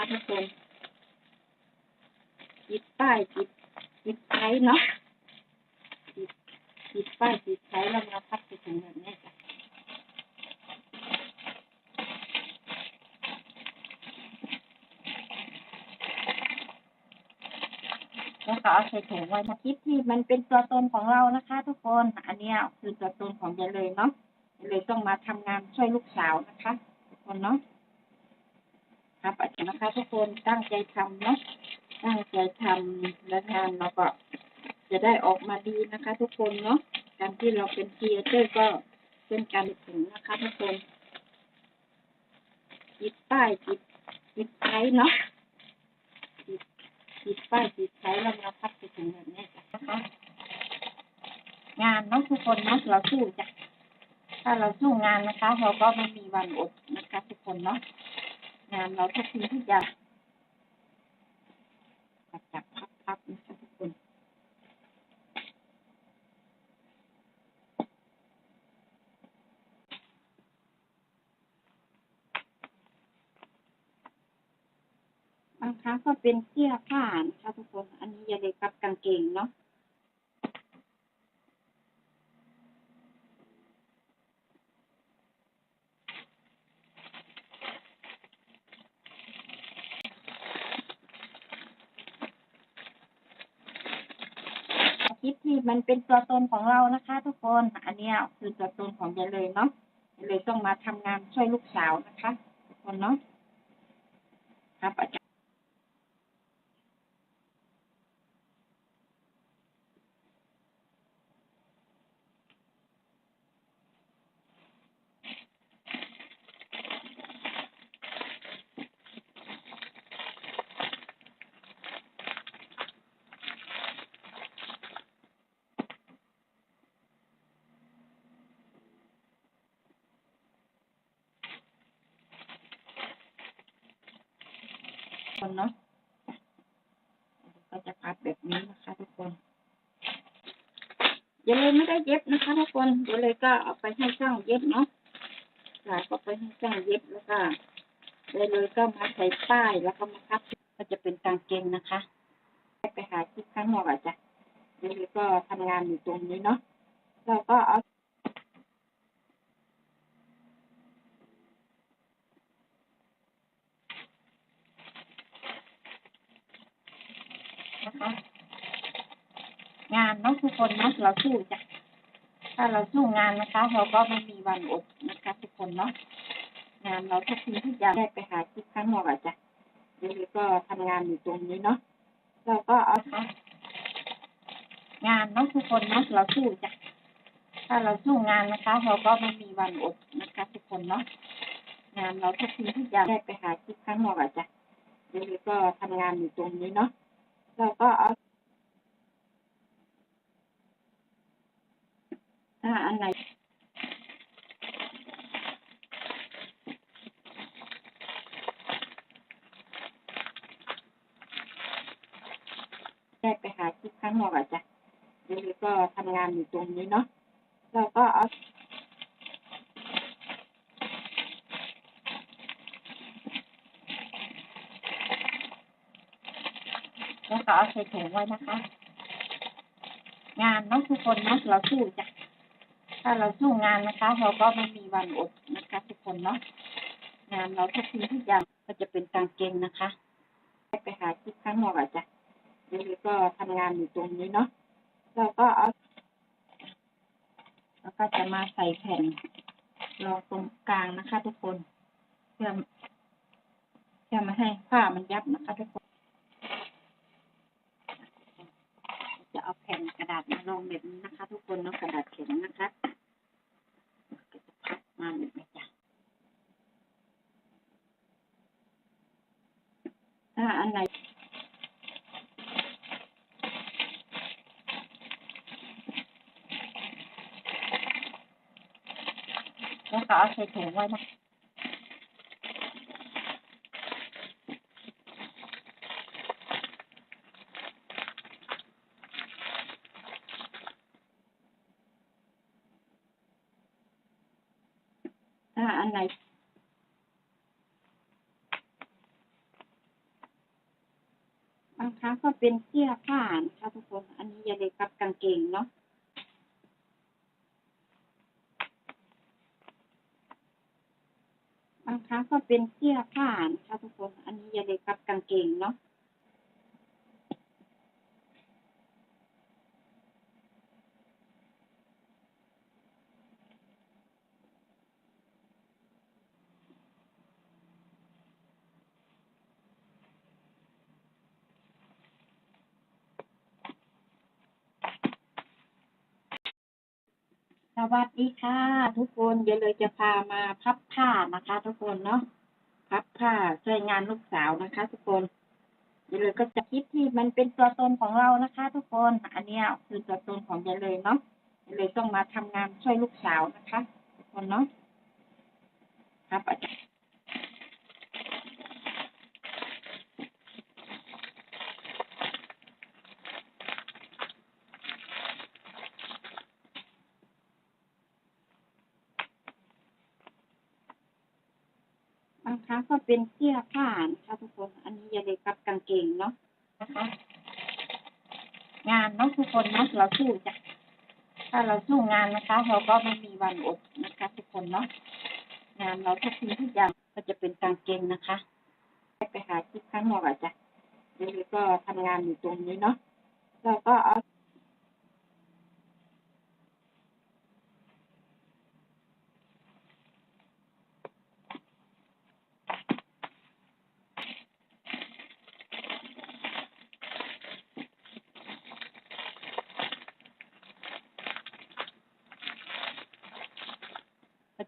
นะคะทุกคนติดป้ายติดติดใช้เนาะติดติดป้ายติดใช้แล้วมาพับไปถึงแบบนี้จ้ะแล้วก็เอาใส่ถุงไว้นะคลิปที่มันเป็นตัวตนของเรานะคะ ทุกคนอันนี้คือตัวตนของยายเลยเนาะยายเลยต้องมาทำงานช่วยลูกสาวนะคะ ทุกคนเนาะ ครับอาจารย์นะคะทุกคนตั้งใจทำเนาะตั้งใจทำและงานเราก็จะได้ออกมาดีนะคะ ทุกคนเนาะการที่เราเป็นครีเอเตอร์ก็เป็นการถึงนะคะทุกคนติดป้ายติดติดใช้เนาะติดติดป้ายติดใช้แล้วมาพับไปถึงแบบนี้นะคะงานเนาะทุกคนเนาะเราสู้จ้ะถ้าเราสู้งานนะคะ เราก็ไม่มีวันอดนะคะ ทุกคนเนาะ งานเราทุกทีทุกอย่างจับจับพับพับนะคะทุกคนบางครั้งก็เป็นเสื้อผ้านะคะทุกคน อันนี้อย่าเลยกับกางเกงเนาะ คลิปที่ มันเป็นตัวตนของเรานะคะ ทุกคน อันนี้คือตัวตนของยายเลยเนาะยายเลยต้องมาทำงานช่วยลูกสาวนะคะ ทุกคนเนาะครับอาจารย์ทุกค นเนาะก็จะพับแบบนี้นะคะทุกคนอย่าเลยไม่ได้เย็บนะคะทุกคนเดี๋ยวเลยก็เอาไปให้ช่างเย็บเนาะสายก็ไปให้ช่างเย็บแล้วก็เลยเลยก็มาใส่ป้ายแล้วก็มาพับก็จะเป็นกางเกงนะคะไปหาที่ข้างนอกอาจจะเดี๋ยวเลยก็ทำงานอยู่ตรงนี้เนาะเราก็เอา นะคะงานเนาะทุกคนเนาะเราสู้จ้ะถ้าเราสู้งานนะคะ เราก็ไม่มีวันอดนะคะทุกคนเนาะงานเราทุกทีทุกอย่างได้ไปหาที่ข้างนอกอาจจะเดี๋ยวก็ทำงานอยู่ตรงนี้เนาะเราก็เอาค่ะงานเนาะทุกคนเนาะเราสู้จ้ะถ้าเราสู้งานนะคะ เราก็ไม่มีวันอดนะคะทุกคนเนาะงานเราทุกทีทุกอย่างได้ไปหาที่ข้างนอกอาจจะเดี๋ยวก็ทำงานอยู่ตรงนี้เนาะ เราก็เอาถ้าอันไหนได้ไปหาที่ข้างนอกอาจจะเดี๋ยวก็ทำงานอยู่ตรงนี้เนาะเราก็เอา แล้วก็เอาใส่ถุงไว้นะคะ งานเนาะทุกคนเนาะเราสู้จ้ะถ้าเราสู้งานนะคะ เราก็ไม่มีวันอดนะคะ ทุกคนเนาะงานเราทุกทีทุกอย่างก็จะเป็นกางเกงนะคะไปหาที่ข้างนอกอาจจะเดี๋ยวก็ทำงานอยู่ตรงนี้เนาะเราก็เอาแล้วก็จะมาใส่แผ่นรองตรงกลางนะคะ ทุกคนเพื่อเพื่อม่ให้ผ้ามันยับนะคะทุกคน จะ เอาแผ่นกระดาษมาลงแบบนี้นะคะ ทุกคนเนาะกระดาษแข็งนะคะก็จะพับมาแบบนี้จ้ะถ้าอันไหนแล้วก็เอาใส่ถุงไว้นะถ้าอันไหน คะ ก็เป็นเสื้อผ้านะคะทุกคน อันนี้อย่าเลยกับกางเกงเนาะบางครั้งก็เป็นเสื้อผ้านะคะทุกคน อันนี้อย่าเลยกับกางเกงเนาะ วัสดีค่ะ ทุกคนเดี๋ยวเลยจะพามาพับผ้านะคะ ทุกคนเนาะพับผ้าช่วยงานลูกสาวนะคะ ทุกคนเดี๋ยวเลยก็จะคิดที่มันเป็นตัวตนของเรานะคะ ทุกคนอันนี้คือตัวตนของเดี๋ยวเลยเนาะเดี๋ยวเลยต้องมาทำงานช่วยลูกสาวนะคะ ทุกคนเนาะครับอาจารย์บางครั้งก็ เป็นเสื้อผ้านะคะทุกคน อันนี้อย่าเลยกับกางเกงเนาะนะคะงานเนาะทุกคนเนาะเราสู้จ้ะถ้าเราสู้งานนะคะ เราก็ไม่มีวันอดนะคะ ทุกคนเนาะงานเราทุกสิ่งทุกอย่างก็จะเป็นกางเกงนะคะไปหาที่ข้างนอกอาจจะเดี๋ยวก็ทำงานอยู่ตรงนี้เนาะเราก็เอา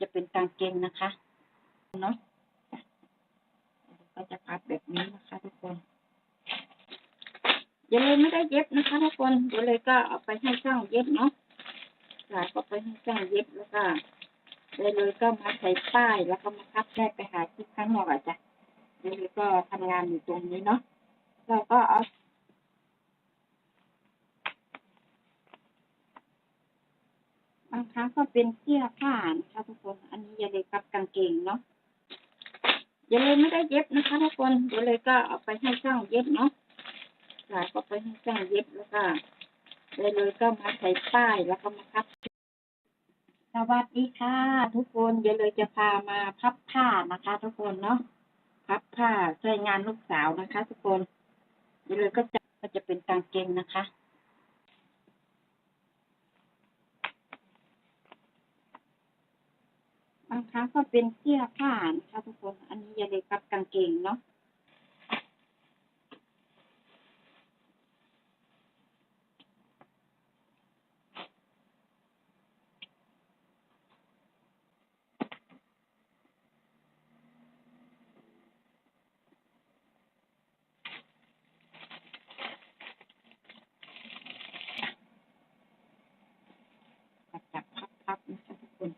จะเป็นกางเกงนะคะเนาะก็จะพับแบบนี้นะคะทุกคนเดี๋ยวเลยไม่ได้เย็บนะคะทุกคนเดี๋ยวเลยก็เอาไปให้ช่างเย็บเนาะสายก็ไปให้ช่างเย็บแล้วก็เดี๋ยวเลยก็มาใส่ป้ายแล้วก็มาพับได้ไปหาที่ข้างนอกอะจ้ะเดี๋ยวเลยก็ทำงานอยู่ตรงนี้เนาะเราก็เอา บางครั้งก็เป็นเสื้อผ้านะคะทุกคน อันนี้ย่าเลยกับกางเกงเนาะเดี๋ยเลยไม่ได้เย็บนะคะทุกคนเดี๋ยเลยก็เอาไปให้ช่างเย็บเนาะสายก็ไปให้ช่างเย็บแล้วก็เลยเลยก็มาใส่ป้ายแล้วก็มาพับ สวัสดีค่ะ ทุกคนเดี๋ยเลยจะพามาพับผ้านะคะ ทุกคนเนาะ พับผ้าช่วยงานลูกสาวนะคะ ทุกคนเดี๋ยเลยก็จะก็จะเป็นกางเกงนะคะ บางครั้งก็เป็นเสื้อผ้านะคะทุกคน อันนี้อย่าเลยกับกางเกงเนาะ จับจับพับพับนะคะทุกคน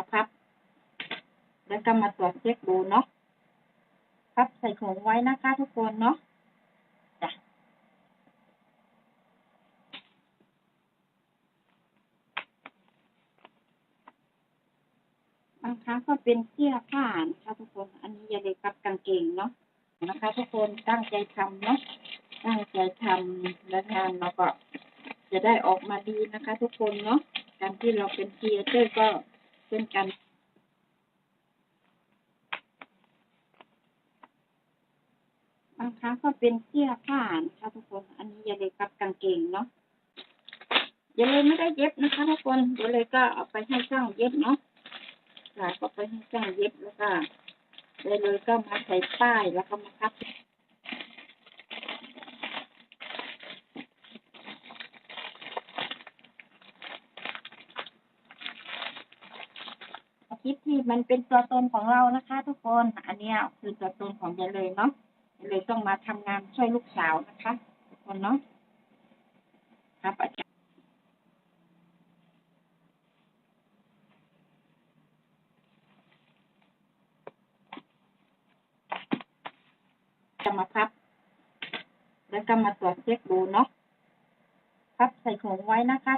จะมาพับ แล้วก็มาตรวจเช็คดูเนาะพับใส่ถุงไว้นะคะทุกคนเนาะจ้ะบางครั้งก็เป็นเสื้อผ้านะคะทุกคน อันนี้อย่าเลยกับกางเกงเนาะนะคะ ทุกคนตั้งใจทำเนาะตั้งใจทำแล้วงานเราก็จะได้ออกมาดีนะคะ ทุกคนเนาะการที่เราเป็นครีเอเตอร์ก็ เป็นการบางครั้งก็เป็นเสื้อผ้านะคะทุกคน อันนี้อย่าเลยกับกางเกงเนาะเดี๋ยเลยไม่ได้เย็บนะคะทุกคนเดี๋ยเลยก็เอาไปให้ช่างเย็บเนาะสายก็ไปให้ช่างเย็บแล้วก็เดี๋ยเลยก็มาใส่ป้ายแล้วก็มาพับคลิปที่ มันเป็นตัวตนของเรานะคะ ทุกคนอันนี้คือตัวตนของยายเลยเนาะเลยต้องมาทำงานช่วยลูกสาวนะคะ ทุกคนเนาะครับอาจารย์จะมาพับ แล้วก็มาตรวจเช็คดูเนาะพับใส่ถุงไว้นะคะ